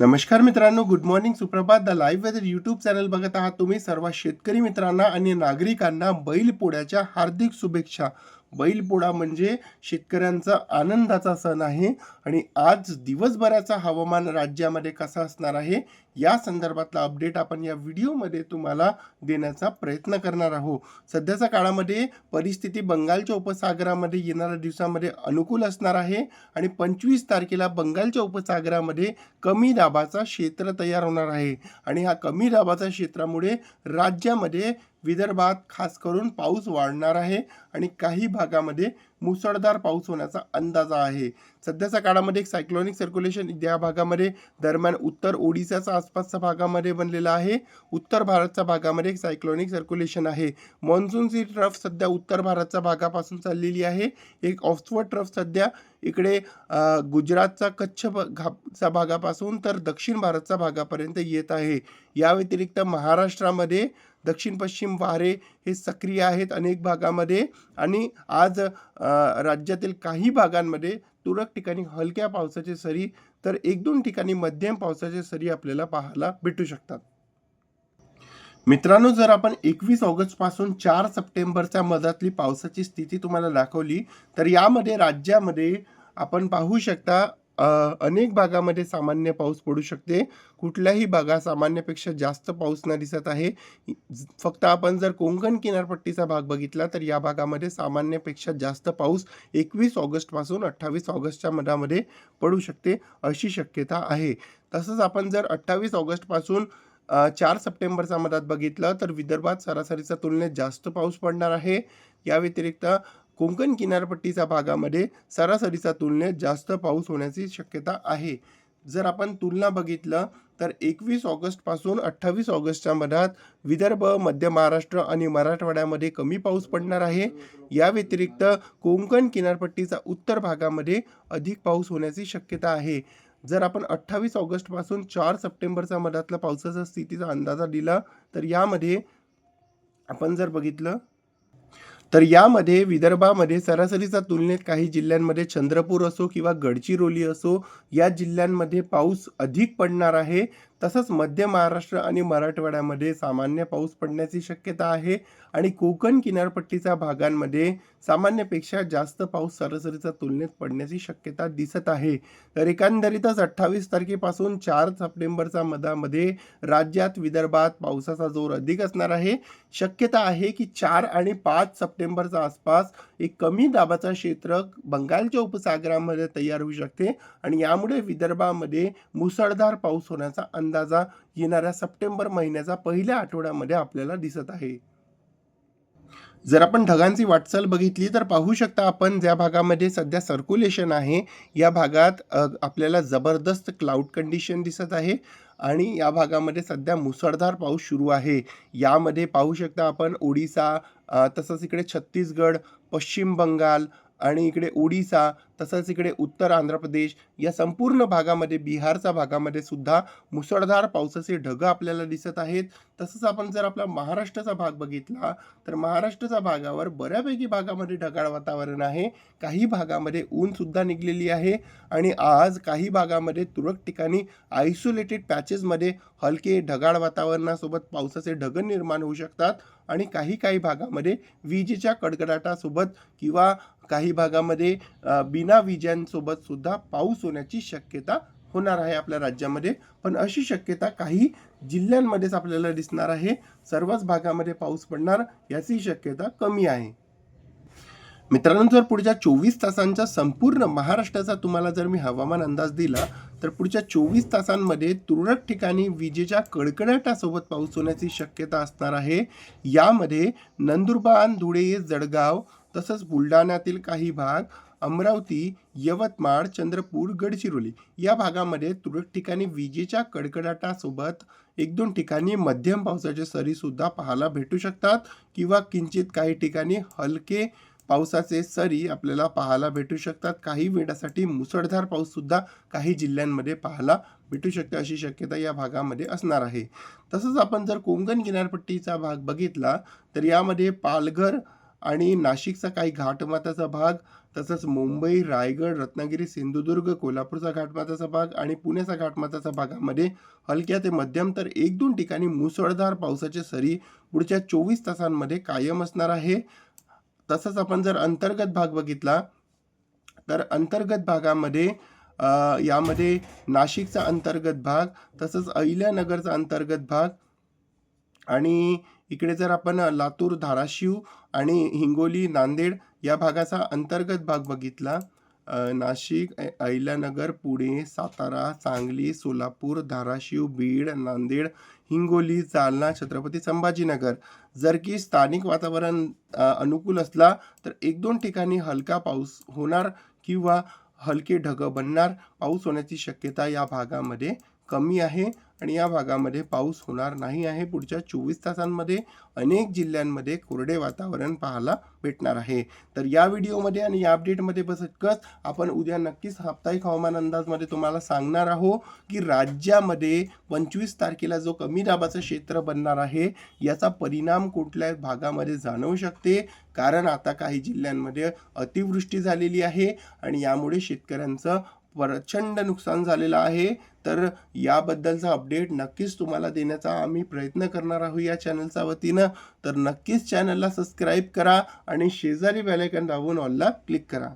नमस्कार मित्रांनो good morning सुप्रभात. The live weather YouTube channel बघत आहात तुम्ही. सर्व शेतकरी मित्रांना आणि नागरिकांना बैलपोळ्याच्या हार्दिक शुभेच्छा. बैलपोळा म्हणजे शेतकऱ्यांचा आनंदाचा सण आहे आणि आज दिवसभराचा हवामान राज्यामध्ये कसा असणार आहे या संदर्भातला अपडेट आपण या व्हिडिओमध्ये तुम्हाला देण्याचा प्रयत्न करणार आहोत. सध्याच्या काळामध्ये परिस्थिती बंगालच्या उपसागरामध्ये येणाऱ्या दिवसामध्ये अनुकूल असणार आहे आणि पंचवीस तारखेला बंगालच्या उपसागरामध्ये कमी दाबाचा क्षेत्र तयार होणार आहे. आणि हा कमी दाबाचा क्षेत्रामुळे राज्यामध्ये विदर्भात खास करून पाऊस वाढणार आहे आणि काही भागामध्ये मुसळधार पाऊस होण्याचा अंदाज आहे. सध्याच्या काळामध्ये एक सायक्लॉनिक सर्क्युलेशन या भागामध्ये दरम्यान उत्तर ओडिशाचा आसपासच्या भागामध्ये बनलेला आहे. उत्तर भारतच्या भागामध्ये एक सायक्लॉनिक सर्क्युलेशन आहे. मॉन्सूनची ट्रफ सध्या उत्तर भारतच्या भागापासून चाललेली आहे. एक ऑक्सफर्ड ट्रफ सध्या इकडे गुजरातचा कच्छ भ- भागापासून तर दक्षिण भारतच्या भागापर्यंत येत आहे. या व्यतिरिक्त महाराष्ट्रामध्ये दक्षिण पश्चिम वारे हे सक्रिय आहेत अनेक भागामध्ये आणि आज राज्यातील काही भागांमध्ये तुरळक ठिकाणी हलक्या पावसाचे सरी तर एक दोन ठिकाणी मध्यम पावसाचे सरी आपल्याला पाहायला भेटू शकतात. मित्रांनो जर आपण एकवीस ऑगस्टपासून चार सप्टेंबरच्या मधातली पावसाची स्थिती तुम्हाला दाखवली तर यामध्ये राज्यामध्ये आपण पाहू शकता अ, अनेक भागामध्ये सामान्य पाऊस पडू शकते. कुठल्याही भागा सामान्यपेक्षा जास्त पाऊस न दिसत आहे. फक्त आपण जर कोंकण किनारपट्टीचा भाग बघितला तर या भागामध्ये सामान्यपेक्षा जास्त पाऊस एकवीस ऑगस्टपासून अठ्ठावीस ऑगस्टच्या मधामध्ये पडू शकते अशी शक्यता आहे. तसंच आपण जर अठ्ठावीस ऑगस्टपासून अ, चार सप्टेंबरच्या मधात बघितलं तर विदर्भात सरासरीच्या तुलनेत जास्त पाऊस पडणार आहे. या व्यतिरिक्त कोकण किनारपट्टीच्या भागामध्ये सरासरीच्या तुलनेत जास्त पाऊस होण्याची शक्यता आहे. जर आपण तुलना बघितलं तर एकवीस ऑगस्टपासून अठ्ठावीस ऑगस्टच्या मधात विदर्भ मध्य महाराष्ट्र आणि मराठवाड्यामध्ये कमी पाऊस पडणार आहे. या व्यतिरिक्त कोकण किनारपट्टीचा उत्तर भागामध्ये अधिक पाऊस होण्याची शक्यता आहे. जर आपण अठ्ठावीस ऑगस्टपासून चार सप्टेंबरच्या मधातला पावसाचा स्थितीचा अंदाजा दिला तर यामध्ये आपण जर बघितलं तर यामध्ये विदर्भामध्ये सरासरीच्या तुलनेत काही जिल्ह्यांमध्ये चंद्रपूर असो किंवा गडचिरोली असो या जिल्ह्यांमध्ये पाऊस अधिक पडणार आहे. तसंच मध्य महाराष्ट्र आणि मराठवाड्यामध्ये सामान्य पाऊस पडण्याची शक्यता आहे आणि कोकण किनारपट्टीच्या भागांमध्ये सामान्यपेक्षा जास्त पाऊस सरासरीच्या तुलनेत पडण्याची शक्यता दिसत आहे. तर एकंदरीतच अठ्ठावीस तारखेपासून चार सप्टेंबरच्या मधामध्ये राज्यात विदर्भात पावसाचा जोर अधिक असणार आहे. शक्यता आहे की चार आणि पाच सप्टेंबरच्या आसपास एक कमी दाबाचा क्षेत्र बंगालच्या उपसागरामध्ये तयार होऊ शकते आणि यामुळे विदर्भामध्ये मुसळधार पाऊस होण्याचा अंदाज अंदाजा येणाऱ्या सप्टेंबर महिन्याचा पहिल्या आठवड्यामध्ये आपल्याला दिसत आहे. जर आपण ढगांची वाटचाल बघितली तर पाहू शकता आपण ज्या भागामध्ये सध्या सर्क्युलेशन आहे या भागात आपल्याला जबरदस्त क्लाउड कंडिशन दिसत आहे आणि या भागामध्ये सध्या मुसळधार पाऊस सुरू आहे. यामध्ये पाहू शकता आपण ओडिसा तसंच इकडे छत्तीसगड पश्चिम बंगाल आणि इकडे ओडिसा तसंच इकडे उत्तर आंध्र प्रदेश या संपूर्ण भागामध्ये बिहारच्या भागामध्ये सुद्धा मुसळधार पावसाचे ढगं आपल्याला दिसत आहेत. तसंच आपण जर आपला महाराष्ट्राचा भाग बघितला तर महाराष्ट्राच्या भागावर बऱ्यापैकी भागामध्ये ढगाळ वातावरण आहे. काही भागामध्ये ऊनसुद्धा निघलेली आहे आणि आज काही भागामध्ये तुरळक ठिकाणी आयसोलेटेड पॅचेसमध्ये हलके ढगाळ वातावरणासोबत पावसाचे ढगं निर्माण होऊ शकतात. आणि काही काही भागामध्ये विजेच्या कडकडाटासोबत किंवा काही भागामध्ये बिना विजांसोबत सुद्धा पाऊस होण्याची शक्यता होणार आहे आपल्या राज्यामध्ये. पण अशी शक्यता काही जिल्ह्यांमध्येच आपल्याला दिसणार आहे. सर्वच भागामध्ये पाऊस पडणार याची शक्यता कमी आहे. मित्रांनो जर पुढच्या चोवीस तासांचा संपूर्ण महाराष्ट्राचा तुम्हाला जर मी हवामान अंदाज दिला तर पुढच्या चोवीस तासांमध्ये तुरळक ठिकाणी विजेच्या कडकडाटासोबत पाऊस होण्याची शक्यता असणार आहे. यामध्ये नंदुरबार धुळे जळगाव तसंच बुलढाण्यातील काही भाग अमरावती यवतमाळ चंद्रपूर गडचिरोली या भागामध्ये तुरळक ठिकाणी विजेच्या कडकडाटासोबत एक दोन ठिकाणी मध्यम पावसाचे सरीसुद्धा पाहायला भेटू शकतात किंवा किंचित काही ठिकाणी हलके पावसाचे सरी आपल्याला पाहायला भेटू शकतात. काही वेळासाठी मुसळधार पाऊससुद्धा काही जिल्ह्यांमध्ये पाहायला भेटू शकते अशी शक्यता या भागामध्ये असणार आहे. तसंच आपण जर कोंकण किनारपट्टीचा भाग बघितला तर यामध्ये पालघर आणि नाशिकचा काही घाटमाताचा भाग तसंच मुंबई रायगड रत्नागिरी सिंधुदुर्ग कोल्हापूरचा घाटमाताचा भाग आणि पुण्याचा घाटमाताचा भागामध्ये हलक्या ते मध्यम तर एक दोन ठिकाणी मुसळधार पावसाच्या सरी पुढच्या चोवीस तासांमध्ये कायम असणार आहे. तसंच आपण जर अंतर्गत भाग बघितला तर अंतर्गत भागामध्ये यामध्ये नाशिकचा अंतर्गत भाग तसंच अहिल्यानगरचा अंतर्गत भाग आणि इकडे जर आपण लातूर धाराशिव आणि हिंगोली नांदेड या भागाचा अंतर्गत भाग बघितला. नाशिक अहिल्यानगर पुणे सातारा सांगली सोलापूर धाराशिव बीड नांदेड हिंगोली जालना छत्रपती संभाजीनगर. जर की स्थानिक वातावरण अनुकूल असला तर एक दोन ठिकाणी हलका पाऊस होणार किंवा हलके ढग बनणार. पाऊस होण्याची शक्यता या भागामध्ये कमी आहे. आणि या भागामध्ये पाऊस होणार नाही आहे. पुढच्या चोवीस तासांमध्ये अनेक जिल्ह्यांमध्ये कोरडे वातावरण पाहायला भेटणार आहे. तर या व्हिडिओमध्ये आणि या अपडेटमध्ये बसकच आपण उद्या नक्कीच साप्ताहिक हवामान अंदाजमध्ये तुम्हाला सांगणार आहोत की राज्यामध्ये पंचवीस तारखेला जो कमी दाबाचं क्षेत्र बनणार आहे याचा परिणाम कुठल्या भागामध्ये जाणवू शकते? कारण आता काही जिल्ह्यांमध्ये अतिवृष्टी झालेली आहे आणि यामुळे शेतकऱ्यांचं प्रचंड नुकसान झालेलं आहे. तर याबद्दलचा अपडेट नक्कीच तुम्हाला देण्याचा आम्ही प्रयत्न करणार आहोत या चॅनलच्या वतीनं. तर नक्कीच चॅनलला सबस्क्राईब करा आणि शेजारी बेलायकन दाबून ऑलला क्लिक करा.